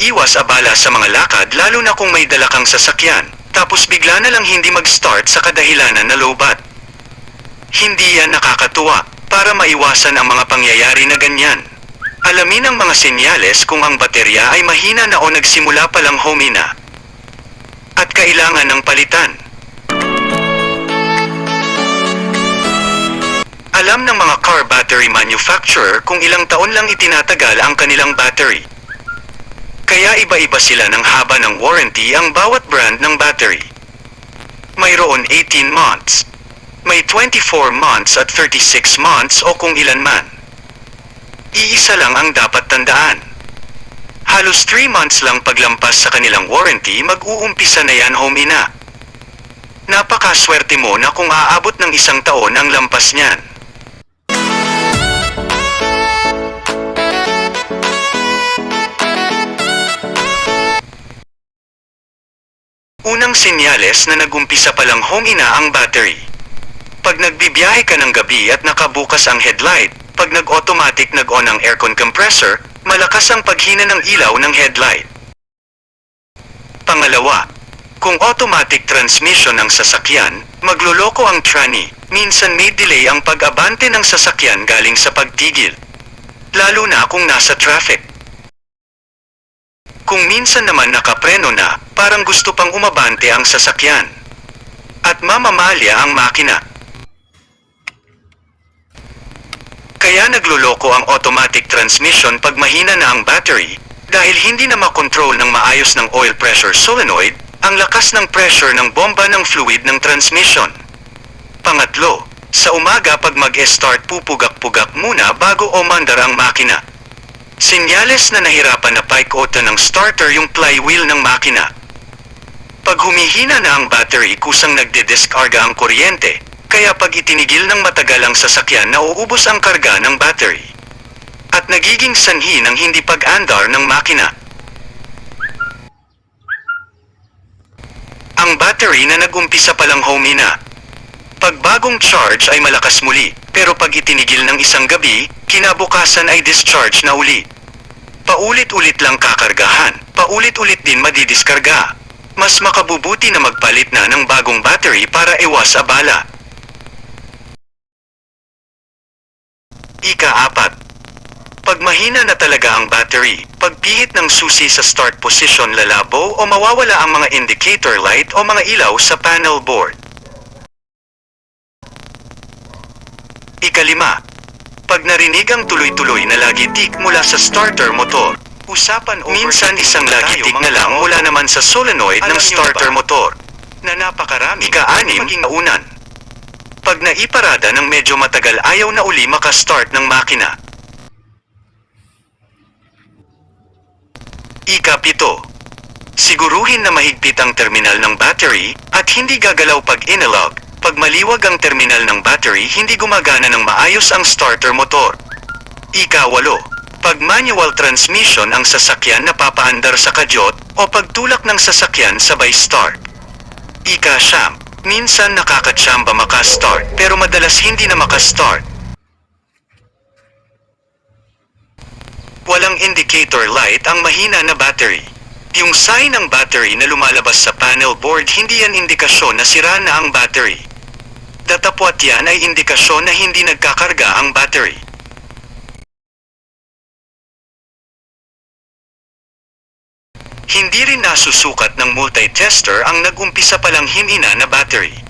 iwas abala sa mga lakad lalo na kung may dala kang sasakyan, tapos bigla na lang hindi mag-start sa kadahilanan na lowbat. Hindi yan nakakatuwa, para maiwasan ang mga pangyayari na ganyan. Alamin ang mga senyales kung ang baterya ay mahina na o nagsimula palang humina. At kailangan ng palitan. Alam ng mga car battery manufacturer kung ilang taon lang itinatagal ang kanilang battery. Kaya iba-iba sila ng haba ng warranty ang bawat brand ng battery. Mayroon 18 months, may 24 months at 36 months o kung ilan man. Iisa lang ang dapat tandaan. Halos 3 months lang paglampas sa kanilang warranty mag-uumpisa na yan home ina. Napakaswerte mo na kung aabot ng isang taon ang lampas niyan. Unang senyales na nagumpisa palang home ina ang battery. Pag nagbibiyahe ka ng gabi at nakabukas ang headlight, pag nag-automatic nag-on ang aircon compressor, malakas ang paghina ng ilaw ng headlight. Pangalawa, kung automatic transmission ng sasakyan, magloloko ang tranny, minsan may delay ang pag-abante ng sasakyan galing sa pagtigil. Lalo na kung nasa traffic. Kung minsan naman nakapreno na, parang gusto pang umabante ang sasakyan. At mamamalya ang makina. Kaya nagluloko ang automatic transmission pag mahina na ang battery, dahil hindi na makontrol ng maayos ng oil pressure solenoid, ang lakas ng pressure ng bomba ng fluid ng transmission. Pangatlo, sa umaga pag mag-start pupugak-pugak muna bago umandar ang makina. Senyales na nahirapan na paikutan ng starter yung flywheel ng makina. Pag humihina na ang battery kusang nagdidiskarga ang kuryente, kaya pag itinigil ng matagal ang sasakyan nauubos ang karga ng battery. At nagiging sanhi ng hindi pag-andar ng makina. Ang battery na nagumpisa palang humina. Pag bagong charge ay malakas muli, pero pag itinigil ng isang gabi, kinabukasan ay discharge na uli. Paulit-ulit lang kakargahan, paulit-ulit din madidiskarga. Mas makabubuti na magpalit na ng bagong battery para iwas abala. Ika-apat. Pag mahina na talaga ang battery, pagpihit ng susi sa start position lalabo o mawawala ang mga indicator light o mga ilaw sa panel board. Ikalima. Pag narinig ang tuloy-tuloy na lagi tik mula sa starter motor, usapan o minsan isang lagi tik na lang mula naman sa solenoid ng starter motor, na napakarami ka-anim maging naunan. Pag naiparada ng medyo matagal ayaw na uli makastart ng makina. Ikapito. Siguruhin na mahigpit ang terminal ng battery at hindi gagalaw pag inalog. Pag maliwag ang terminal ng battery, hindi gumagana ng maayos ang starter motor. Ikawalo. Pag manual transmission ang sasakyan napapaandar sa kadyot o pagtulak ng sasakyan sabay start. Ika siyam. Minsan nakakatsamba makastart pero madalas hindi na makastart. Walang indicator light ang mahina na battery. Yung sign ng battery na lumalabas sa panel board hindi yan indikasyon na sira na ang battery. Datapwat yan ay indikasyon na hindi nagkakarga ang battery. Hindi rin nasusukat ng multi-tester ang nagumpisa palang hinina na battery.